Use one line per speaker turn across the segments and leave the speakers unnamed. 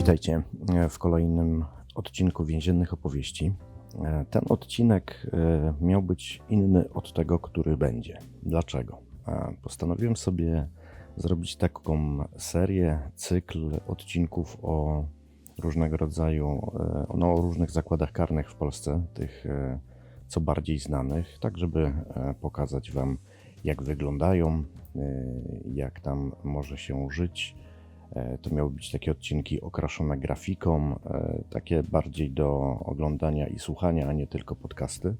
Witajcie w kolejnym odcinku więziennych opowieści. Ten odcinek e, miał być inny od tego, który będzie. Dlaczego? E, Postanowiłem sobie zrobić taką serię, cykl odcinków o różnego rodzaju, e, no, o różnych zakładach karnych w Polsce, tych e, co bardziej znanych, tak żeby e, pokazać Wam, jak wyglądają, e, jak tam może się żyć. E, To miały być takie odcinki okraszone grafiką, e, takie bardziej do oglądania i słuchania, a nie tylko podcasty.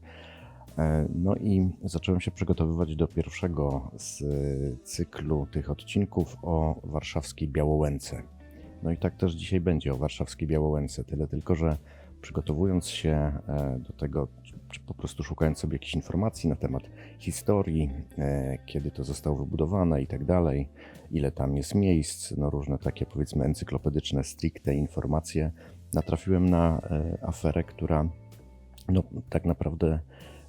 E, No i zacząłem się przygotowywać do pierwszego z cyklu tych odcinków o warszawskiej Białołęce. No i tak też dzisiaj będzie o warszawskiej Białołęce, tyle tylko, że przygotowując się do tego, czy- po prostu szukając sobie jakichś informacji na temat historii, e, kiedy to zostało wybudowane i tak dalej, ile tam jest miejsc, no różne takie powiedzmy encyklopedyczne, stricte informacje, natrafiłem na e, aferę, która no tak naprawdę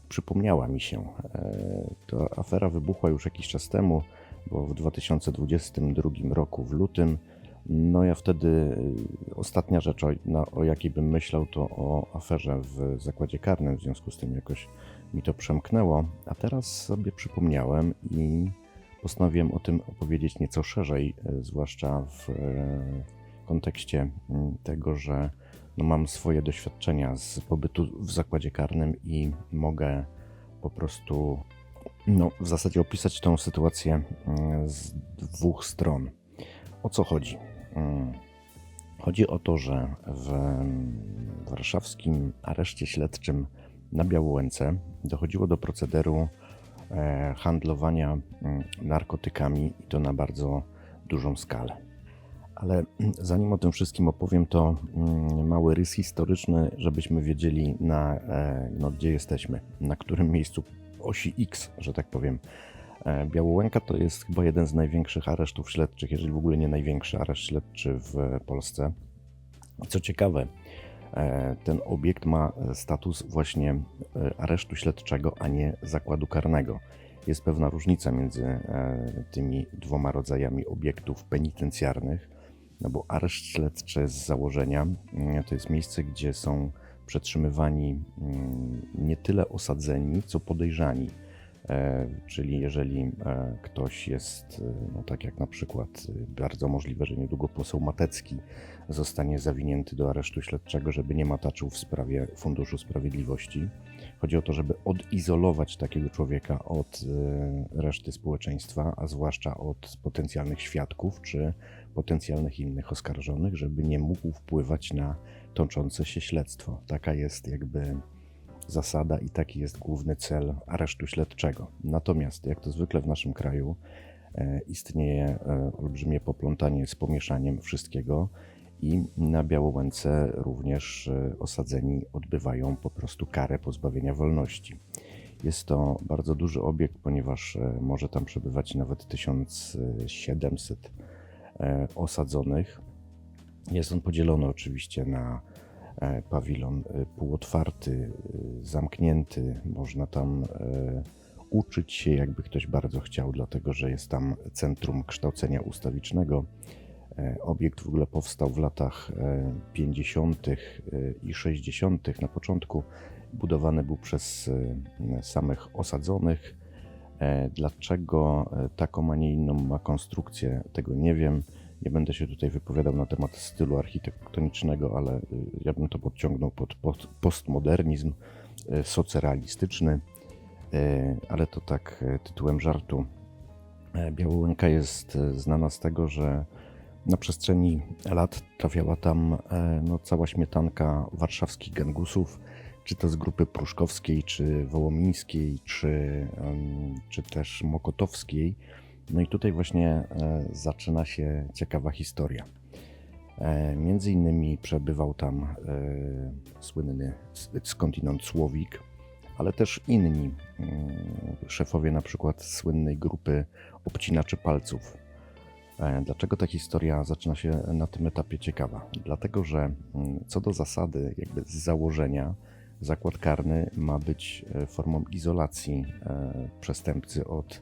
przypomniała mi się. E, Ta afera wybuchła już jakiś czas temu, bo w 2022 roku w lutym no ja wtedy y, ostatnia rzecz, o, o jakiej bym myślał, to o aferze w zakładzie karnym, w związku z tym jakoś mi to przemknęło, a teraz sobie przypomniałem i postanowiłem o tym opowiedzieć nieco szerzej, y, zwłaszcza w e, kontekście tego, że no mam swoje doświadczenia z pobytu w zakładzie karnym i mogę po prostu no, w zasadzie opisać tą sytuację z dwóch stron. O co chodzi? Mm, Chodzi o to, że w mm, warszawskim areszcie śledczym na Białołęce dochodziło do procederu e, handlowania mm, narkotykami i to na bardzo dużą skalę. Ale zanim o tym wszystkim opowiem, to mały rys historyczny, żebyśmy wiedzieli, na, e, no, gdzie jesteśmy, na którym miejscu osi X, że tak powiem. E, Białołęka to jest chyba jeden z największych aresztów śledczych, jeżeli w ogóle nie największy areszt śledczy w Polsce. Co ciekawe, e, ten obiekt ma status właśnie e, aresztu śledczego, a nie zakładu karnego. Jest pewna różnica między e, tymi dwoma rodzajami obiektów penitencjarnych, no bo areszt śledczy z założenia mm, to jest miejsce, gdzie są przetrzymywani mm, nie tyle osadzeni, co podejrzani. E, Czyli jeżeli e, ktoś jest, e, no tak jak na przykład, bardzo możliwe, że niedługo poseł Matecki zostanie zawinięty do aresztu śledczego, żeby nie mataczył w sprawie Funduszu Sprawiedliwości. Chodzi o to, żeby odizolować takiego człowieka od reszty społeczeństwa, a zwłaszcza od potencjalnych świadków czy potencjalnych innych oskarżonych, żeby nie mógł wpływać na toczące się śledztwo. Taka jest jakby zasada i taki jest główny cel aresztu śledczego. Natomiast, jak to zwykle w naszym kraju, e, istnieje e, olbrzymie poplątanie z pomieszaniem wszystkiego i na Białołęce również e, osadzeni odbywają po prostu karę pozbawienia wolności. Jest to bardzo duży obiekt, ponieważ może tam przebywać nawet 1700 e, osadzonych. Jest on podzielony oczywiście na pawilon e, półotwarty, e, zamknięty. Można tam e, uczyć się, jakby ktoś bardzo chciał, dlatego że jest tam Centrum Kształcenia Ustawicznego. E, Obiekt w ogóle powstał w latach e, 50. e, i 60. na początku. Budowany był przez e, samych osadzonych. E, Dlaczego e, taką, a nie inną ma konstrukcję, tego nie wiem. Nie będę się tutaj wypowiadał na temat stylu architektonicznego, ale y, ja bym to podciągnął pod postmodernizm y, socrealistyczny, Y, ale to tak tytułem żartu. Białołęka jest znana z tego, że na przestrzeni lat trafiała tam no, cała śmietanka warszawskich gangusów, czy to z grupy pruszkowskiej, czy wołomińskiej, czy, czy też mokotowskiej. No i tutaj właśnie e, zaczyna się ciekawa historia. E, Między innymi przebywał tam e, słynny skądinąd Słowik, ale też inni szefowie na przykład słynnej grupy obcinaczy palców. Dlaczego ta historia zaczyna się na tym etapie ciekawa? Dlatego, że co do zasady, jakby z założenia, zakład karny ma być formą izolacji przestępcy od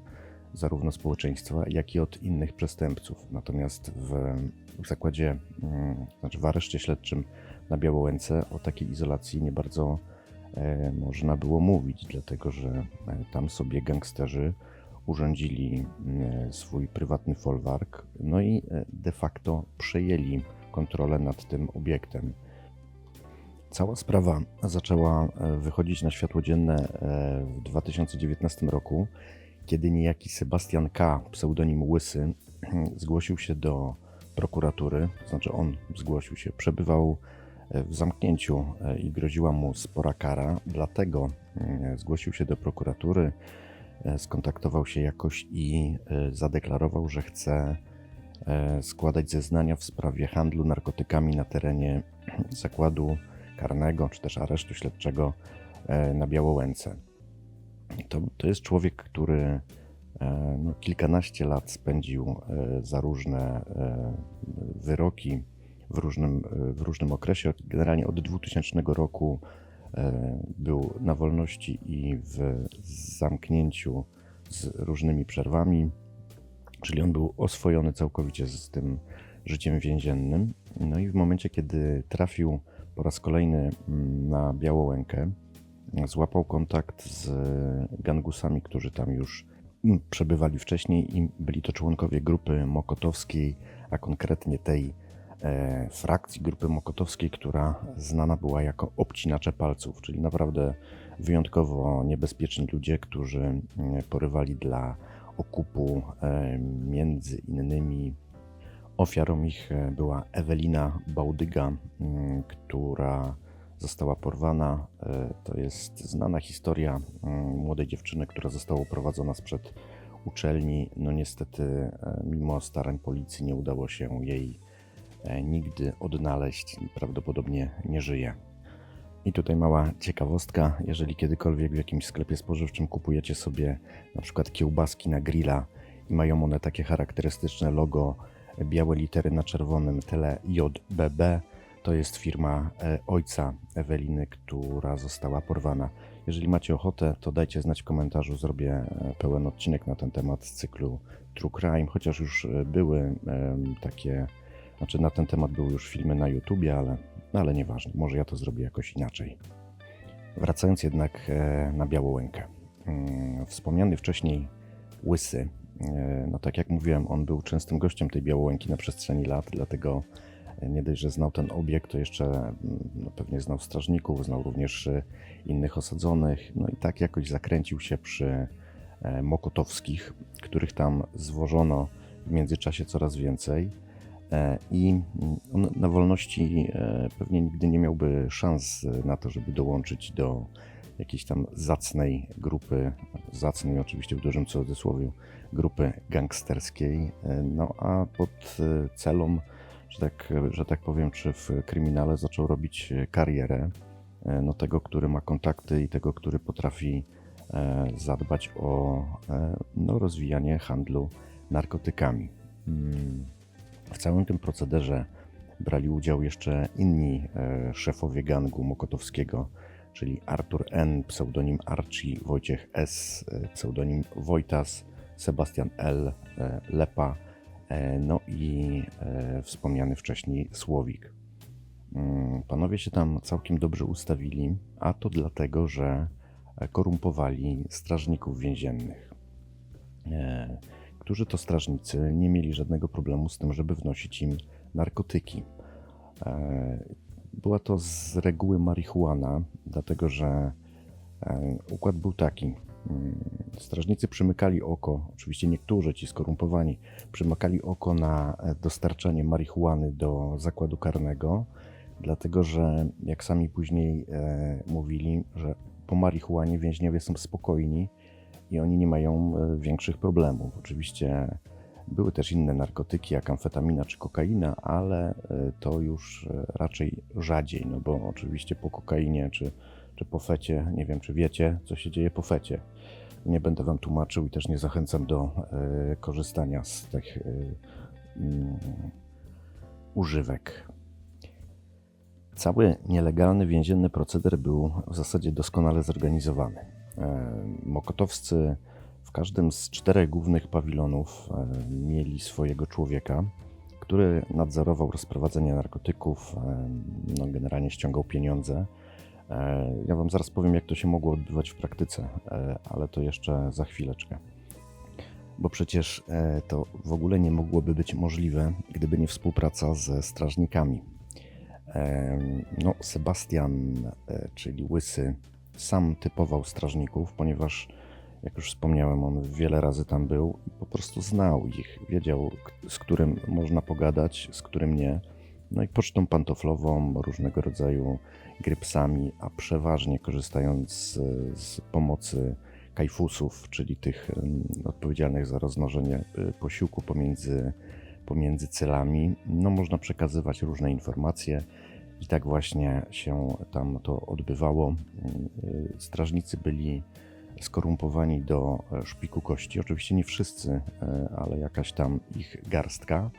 zarówno społeczeństwa, jak i od innych przestępców. Natomiast w, zakładzie, mm, znaczy w areszcie śledczym na Białołęce o takiej izolacji nie bardzo e, można było mówić, dlatego że e, tam sobie gangsterzy urządzili mm, swój prywatny folwark, no i e, de facto przejęli kontrolę nad tym obiektem. Cała sprawa zaczęła e, wychodzić na światło dzienne e, w 2019 roku, kiedy niejaki Sebastian K., pseudonim Łysy, zgłosił się do prokuratury, to znaczy on zgłosił się, przebywał e, w zamknięciu e, i groziła mu spora kara, dlatego mm, zgłosił się do prokuratury, e, skontaktował się jakoś i e, zadeklarował, że chce e, składać zeznania w sprawie handlu narkotykami na terenie zakładu karnego czy też aresztu śledczego e, na Białołęce. To, to jest człowiek, który e, no, kilkanaście lat spędził e, za różne e, wyroki w różnym, w różnym okresie. Generalnie od 2000 roku był na wolności i w zamknięciu z różnymi przerwami, czyli on był oswojony całkowicie z tym życiem więziennym. No i w momencie, kiedy trafił po raz kolejny mm, na Białołękę, złapał kontakt z gangusami, którzy tam już mm, przebywali wcześniej i byli to członkowie grupy mokotowskiej, a konkretnie tej e, frakcji grupy mokotowskiej, która znana była jako obcinacze palców, czyli naprawdę wyjątkowo niebezpieczni ludzie, którzy mm, porywali dla okupu e, między innymi Ofiarą ich e, była Ewelina Bałdyga, mm, która została porwana. E, To jest znana historia mm, młodej dziewczyny, która została uprowadzona sprzed uczelni. No niestety, e, mimo starań policji, nie udało się jej e, nigdy odnaleźć. Prawdopodobnie nie żyje. I tutaj mała ciekawostka. Jeżeli kiedykolwiek w jakimś sklepie spożywczym kupujecie sobie na przykład kiełbaski na grilla i mają one takie charakterystyczne logo białe litery na czerwonym tle JBB. To jest firma e, ojca Eweliny, która została porwana. Jeżeli macie ochotę, to dajcie znać w komentarzu. Zrobię e, pełen odcinek na ten temat z cyklu True Crime, chociaż już e, były takie, znaczy na ten temat były już filmy na YouTubie, ale, ale nieważne, może ja to zrobię jakoś inaczej. Wracając jednak na Białołękę. Mm, Wspomniany wcześniej Łysy, No tak jak mówiłem, on był częstym gościem tej Białołęki na przestrzeni lat, dlatego nie dość, że znał ten obiekt, to jeszcze mm, no, pewnie znał strażników, znał również e, innych osadzonych. No i tak jakoś zakręcił się przy e, Mokotowskich, których tam zwożono w międzyczasie coraz więcej. E, I mm, on na wolności e, pewnie nigdy nie miałby szans na to, żeby dołączyć do jakiejś tam zacnej grupy, zacnej oczywiście w dużym cudzysłowie, grupy gangsterskiej, no a pod celą, że tak, że tak powiem, czy w kryminale zaczął robić e, karierę, e, no tego, który ma kontakty i tego, który potrafi e, zadbać o no, rozwijanie handlu narkotykami. Mm, W całym tym procederze brali udział jeszcze inni szefowie gangu mokotowskiego, czyli Artur N., pseudonim Archie, Wojciech S., pseudonim Wojtas, Sebastian L., Lepa, no i e, wspomniany wcześniej Słowik. Mm, Panowie się tam całkiem dobrze ustawili, a to dlatego, że e, korumpowali strażników więziennych, e, którzy to strażnicy nie mieli żadnego problemu z tym, żeby wnosić im narkotyki. E, Była to z reguły marihuana, dlatego że e, układ był taki. Mm, Strażnicy przymykali oko, oczywiście niektórzy ci skorumpowani, przymykali oko na e, dostarczanie marihuany do zakładu karnego, dlatego że jak sami później e, mówili, że po marihuanie więźniowie są spokojni i oni nie mają e, większych problemów. Oczywiście były też inne narkotyki, jak amfetamina czy kokaina, ale e, to już raczej rzadziej, no bo oczywiście po kokainie czy, czy po fecie, nie wiem czy wiecie, co się dzieje po fecie. Nie będę wam tłumaczył i też nie zachęcam do e, korzystania z tych e, mm, używek. Cały nielegalny więzienny proceder był w zasadzie doskonale zorganizowany. E, Mokotowscy W każdym z czterech głównych pawilonów mieli swojego człowieka, który nadzorował rozprowadzenie narkotyków, no generalnie ściągał pieniądze. E, Ja Wam zaraz powiem, jak to się mogło odbywać w praktyce, e, ale to jeszcze za chwileczkę. Bo przecież e, to w ogóle nie mogłoby być możliwe, gdyby nie współpraca ze strażnikami. No, Sebastian, czyli Łysy, sam typował strażników, ponieważ, jak już wspomniałem, on wiele razy tam był i po prostu znał ich. Wiedział, z którym można pogadać, z którym nie. No i pocztą pantoflową, różnego rodzaju grypsami, a przeważnie korzystając z, z pomocy kajfusów, czyli tych odpowiedzialnych za rozmnożenie y, posiłku pomiędzy, pomiędzy celami, no można przekazywać różne informacje. I tak właśnie się tam to odbywało. Y, Strażnicy byli skorumpowani do e, szpiku kości. Oczywiście nie wszyscy, e, ale jakaś tam ich garstka.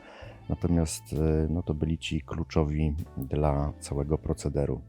Natomiast e, no to byli ci kluczowi dla całego procederu.